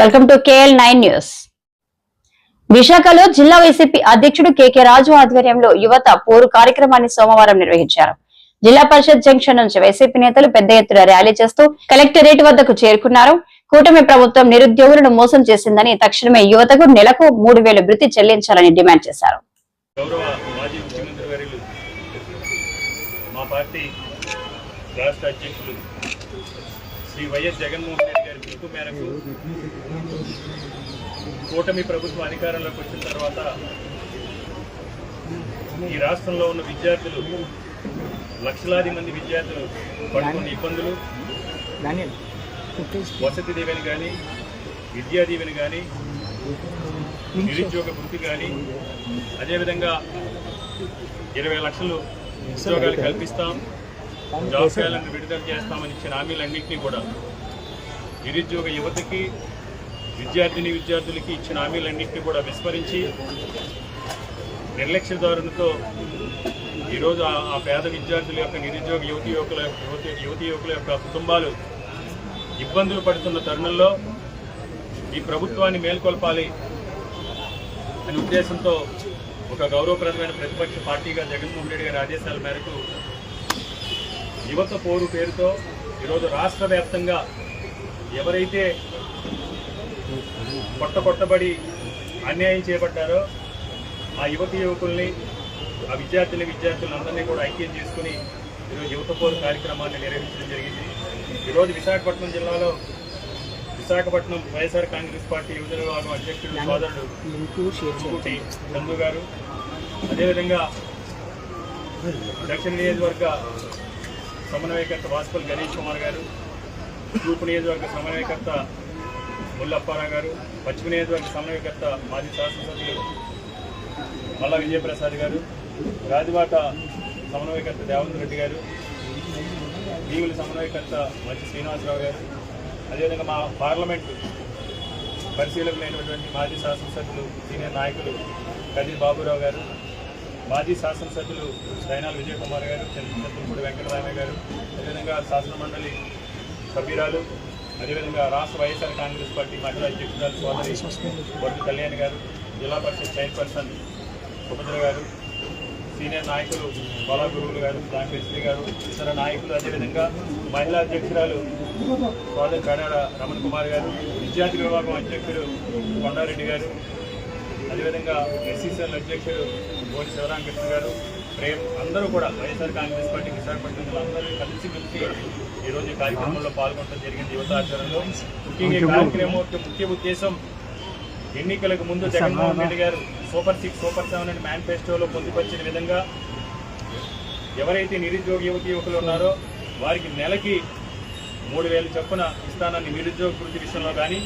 Welcome to KL nine news విశాఖలో జిల్లా YCP అధ్యక్షుడు కేకే రాజు ఆధ్వర్యంలో యువత పోరు కార్యక్రమాన్ని సోమవారం నిర్వహించారు. జిల్లా పరిషత్ జంక్షన్ నుంచి వైసీపీ నేతలు పెద్ద ఎత్తున ర్యాలీ చేస్తూ కలెక్టరేట్ వద్దకు చేరుకున్నారు. కూటమి ప్రభుత్వం నిరుద్యోగులను మోసం చేసిందని తక్షణమే యువతకు నెలకు మూడు వేలు భృతి చెల్లించాలని డిమాండ్ చేశారు. మా పార్టీ రాష్ట్ర శ్రీ వైఎస్ జగన్మోహన్ రెడ్డి గారి పిలుపు మేరకు కూటమి ప్రభుత్వం అధికారంలోకి వచ్చిన తర్వాత ఈ రాష్ట్రంలో ఉన్న విద్యార్థులు లక్షలాది మంది విద్యార్థులు పడుతున్న ఇబ్బందులు వసతి దీవెని కానీ విద్యా దీవెని కానీ నిరుద్యోగ వృత్తి కానీ అదేవిధంగా ఇరవై లక్షలు ఉద్యోగాలు కల్పిస్తాం జాబ్ క్యాలెండర్ విడుదల చేస్తామని ఇచ్చిన హామీలన్నింటినీ కూడా నిరుద్యోగ యువతకి విద్యార్థిని విద్యార్థులకి ఇచ్చిన హామీలన్నింటినీ కూడా విస్మరించి నిర్లక్ష్య ఈరోజు ఆ- ఆ పేద విద్యార్థుల యొక్క నిరుద్యోగ యువతి యువకుల యువతి యువతి యువకుల యొక్క కుటుంబాలు ఇబ్బందులు పడుతున్న తరుణంలో ఈ ప్రభుత్వాన్ని మేల్కొల్పాలి అనే ఉద్దేశంతో ఒక గౌరవప్రదమైన ప్రతిపక్ష పార్టీగా జగన్మోహన్ రెడ్డి గారి ఆదేశాల మేరకు యువత పోరు పేరుతో ఈరోజు రాష్ట్ర వ్యాప్తంగా ఎవరైతే కొట్ట కొట్టబడి అన్యాయం చేపట్టారో ఆ యువతి యువకుల్ని ఆ విద్యార్థుల విద్యార్థులందరినీ కూడా ఐక్యం చేసుకుని ఈరోజు యువత పోరు కార్యక్రమాన్ని నిర్వహించడం జరిగింది. ఈరోజు విశాఖపట్నం జిల్లాలో విశాఖపట్నం వైఎస్ఆర్ కాంగ్రెస్ పార్టీ యువజన విభాగం అధ్యక్షుడు సోదరుడు చందు గారు. అదేవిధంగా దక్షిణ నియోజకవర్గ సమన్వయకర్త వాసుపల్ గణేష్ కుమార్ గారు. తూర్పు నియోజకవర్గ సమన్వయకర్త ముల్లప్పారావు గారు పశ్చిమ నియోజకవర్గ సమన్వయకర్త మాజీ శాసనసభ్యులు మల్లా విజయప్రసాద్ గారు రాజబాట సమన్వయకర్త దేవంత్ రెడ్డి గారు దీవుల సమన్వయకర్త మంచి శ్రీనివాసరావు గారు అదేవిధంగా మా పార్లమెంట్ పరిశీలకులైనటువంటి మాజీ శాసనసభ్యులు సీనియర్ నాయకులు కదీర్ బాబురావు గారు మాజీ శాసనసభ్యులు దైనాల్ విజయకుమార్ గారు చంద్రపూడి వెంకటరామయ్య గారు అదేవిధంగా శాసన మండలి సభ్యురాలు అదేవిధంగా రాష్ట్ర వైఎస్ఆర్ కాంగ్రెస్ పార్టీ మహిళా అధ్యక్షురాలు సోదరి బొడ్డు కళ్యాణ్ గారు జిల్లా పరిషత్ చైర్పర్సన్ ఉపేంద్ర గారు సీనియర్ నాయకులు బాలా గురువులు గారు రామకృష్ణ గారు ఇతర నాయకులు అదేవిధంగా మహిళా అధ్యక్షురాలు సోదరి కడాడ రమణ్ కుమార్ గారు విద్యార్థి విభాగం అధ్యక్షుడు కొండారెడ్డి గారు అదేవిధంగా ఎస్సీసీఎల్ అధ్యక్షుడు బోడి శివరామకృష్ణ గారు ప్రేమ్ అందరూ కూడా వైఎస్ఆర్ కాంగ్రెస్ పార్టీ విశాఖపట్నంలో అందరూ కలిసి మెలిసి ఈరోజు ఈ కార్యక్రమంలో పాల్గొనడం జరిగింది. యువత ఆచరణలో ముఖ్యంగా ఈ కార్యక్రమం యొక్క ముఖ్య ఉద్దేశం ఎన్నికలకు ముందు Jaganmohan Reddy garu super six super seven అనే మేనిఫెస్టోలో పొందుపరిచిన విధంగా ఎవరైతే నిరుద్యోగ యువతి యువకులు ఉన్నారో వారికి నెలకి మూడు వేలు చొప్పున ఇస్తానని నిరుద్యోగ వృత్తి విషయంలో కానీ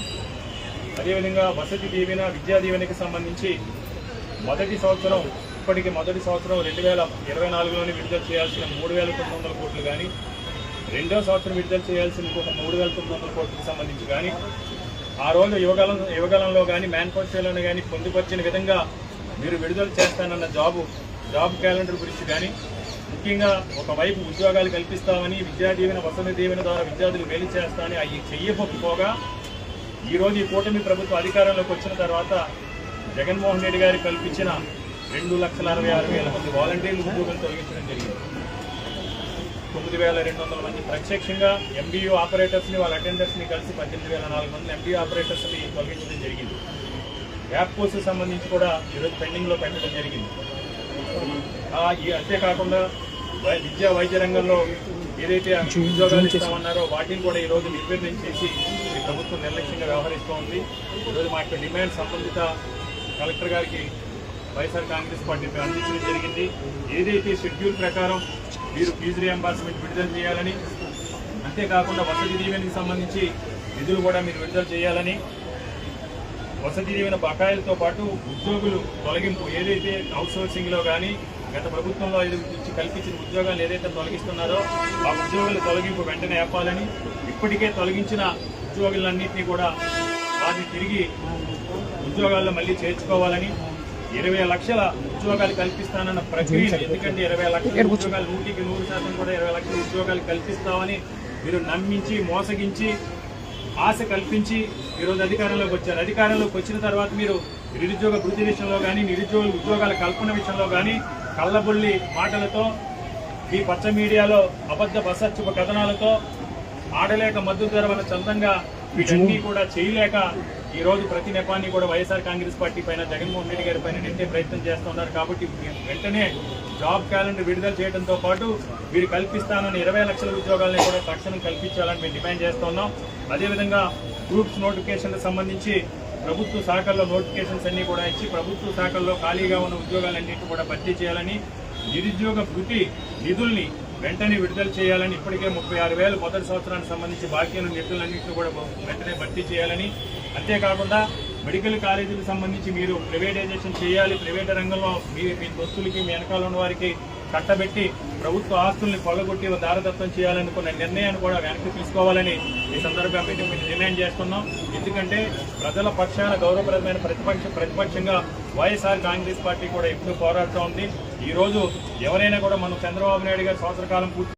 అదేవిధంగా వసతి దీవెన విద్యా దీవెనకి సంబంధించి మొదటి సంవత్సరం ఇప్పటికి మొదటి సంవత్సరం రెండు వేల ఇరవై నాలుగులోనే విడుదల చేయాల్సిన మూడు వేల తొమ్మిది వందల కోట్లు కానీ రెండో సంవత్సరం విడుదల చేయాల్సిన ఒక మూడు వేల తొమ్మిది వందల కోట్లకు సంబంధించి. కానీ ఆ రోజు యువగలం యువకాలంలో కానీ మేనిఫెస్టోలోనే కానీ పొందుపరిచిన విధంగా మీరు విడుదల చేస్తానన్న జాబు జాబ్ క్యాలెండర్ గురించి కానీ ముఖ్యంగా ఒకవైపు ఉద్యోగాలు కల్పిస్తామని విద్యా దీవెన వసతి దీవెన ద్వారా విద్యార్థులు వేలు చేస్తామని అవి చెయ్యకపోగా ఈరోజు ఈ కూటమి ప్రభుత్వం అధికారంలోకి వచ్చిన తర్వాత జగన్మోహన్ రెడ్డి గారు కల్పించిన రెండు లక్షల అరవై ఆరు వేల మంది వాలంటీర్లు ఉద్యోగులు తొలగించడం జరిగింది. తొమ్మిది వేల రెండు వందల మంది ప్రత్యక్షంగా ఎంబీయూ ఆపరేటర్స్ని వాళ్ళ అటెండర్స్ని కలిసి పద్దెనిమిది వేల నాలుగు మంది ఎంబీయూ ఆపరేటర్స్ని తొలగించడం జరిగింది. యాప్ కోర్సు సంబంధించి కూడా ఈరోజు పెండింగ్లో పెట్టడం జరిగింది. అంతేకాకుండా వై- విద్యా వైద్య రంగంలో ఏదైతే ఉద్యోగాలు ఇస్తామన్నారో వాటిని కూడా ఈరోజు నిర్వీర్యం చేసి ఈ ప్రభుత్వం నిర్లక్ష్యంగా వ్యవహరిస్తూ ఉంది. ఈరోజు మా యొక్క డిమాండ్ సంబంధిత కలెక్టర్ గారికి వైఎస్ఆర్ కాంగ్రెస్ పార్టీ అందించడం జరిగింది. ఏదైతే షెడ్యూల్ ప్రకారం మీరు ఫీజు రియంబర్స్మెంట్ విడుదల చేయాలని అంతేకాకుండా వసతి దీవెనకి సంబంధించి నిధులు కూడా మీరు విడుదల చేయాలని వసతి దీవెన బకాయిలతో పాటు ఉద్యోగులు తొలగింపు ఏదైతే అవుట్సోర్సింగ్లో కానీ గత ప్రభుత్వంలో ఇది ఇచ్చి కల్పించిన ఉద్యోగాలు ఏదైతే తొలగిస్తున్నారో ఆ ఉద్యోగుల తొలగింపు వెంటనే ఆపాలని ఇప్పటికే తొలగించిన ఉద్యోగులన్నింటినీ కూడా వారిని తిరిగి ఉద్యోగాల్లో మళ్ళీ చేర్చుకోవాలని ఇరవై లక్షల ఉద్యోగాలు కల్పిస్తానన్న ప్రక్రియ ఎందుకంటే ఇరవై లక్షల ఉద్యోగాలు నూటికి నూరు శాతం కూడా ఇరవై లక్షల ఉద్యోగాలు కల్పిస్తామని మీరు నమ్మించి మోసగించి ఆశ కల్పించి ఈరోజు అధికారంలోకి వచ్చారు. అధికారంలోకి వచ్చిన తర్వాత మీరు నిరుద్యోగ వృద్ధి విషయంలో కానీ నిరుద్యోగ ఉద్యోగాల కల్పన విషయంలో కానీ కళ్ళబొల్లి మాటలతో ఈ పచ్చ మీడియాలో అబద్ధ బసత్వ కథనాలతో ఆడలేక మద్దతు ధర వల్ల చందంగా వీటన్ని కూడా చేయలేక ఈ రోజు ప్రతి నెపాన్ని కూడా వైఎస్ఆర్ కాంగ్రెస్ పార్టీ పైన జగన్మోహన్ రెడ్డి గారి పైన నెట్టే ప్రయత్నం చేస్తున్నారు కాబట్టి వెంటనే జాబ్ క్యాలెండర్ విడుదల చేయడంతో పాటు వీరు కల్పిస్తానని ఇరవై లక్షల ఉద్యోగాలను కూడా తక్షణం కల్పించాలని మేము డిమాండ్ చేస్తున్నాం. అదేవిధంగా గ్రూప్స్ నోటిఫికేషన్లకు సంబంధించి ప్రభుత్వ శాఖల్లో నోటిఫికేషన్స్ అన్ని కూడా ఇచ్చి ప్రభుత్వ శాఖల్లో ఖాళీగా ఉన్న ఉద్యోగాలన్నింటినీ కూడా భర్తీ చేయాలని నిరుద్యోగ వృత్తి నిధుల్ని వెంటనే విడుదల చేయాలని ఇప్పటికే ముప్పై ఆరు వేలు మొదటి సంవత్సరానికి సంబంధించి బాకీ ఉన్న నిధులన్నింటినీ కూడా వెంటనే భర్తీ చేయాలని అంతేకాకుండా మెడికల్ కాలేజీలకు సంబంధించి మీరు ప్రైవేటైజేషన్ చేయాలి ప్రైవేట్ రంగంలో మీ మీ దొస్తులకి మీ వెనకాల ఉన్న వారికి కట్టబెట్టి ప్రభుత్వ ఆస్తుల్ని కొల్లగొట్టి దారదత్వం చేయాలనుకున్న నిర్ణయాన్ని కూడా వెనక్కి తీసుకోవాలని ఈ సందర్భంగా మేము మేము డిమాండ్ చేస్తున్నాం. ఎందుకంటే ప్రజల పక్షాన గౌరవప్రదమైన ప్రతిపక్ష ప్రతిపక్షంగా వైఎస్ఆర్ కాంగ్రెస్ పార్టీ కూడా ఎప్పుడు పోరాడుతూ ఉంది. ఈ రోజు ఎవరైనా కూడా మనం చంద్రబాబు నాయుడు గారి సంవత్సరకాలం పూర్తి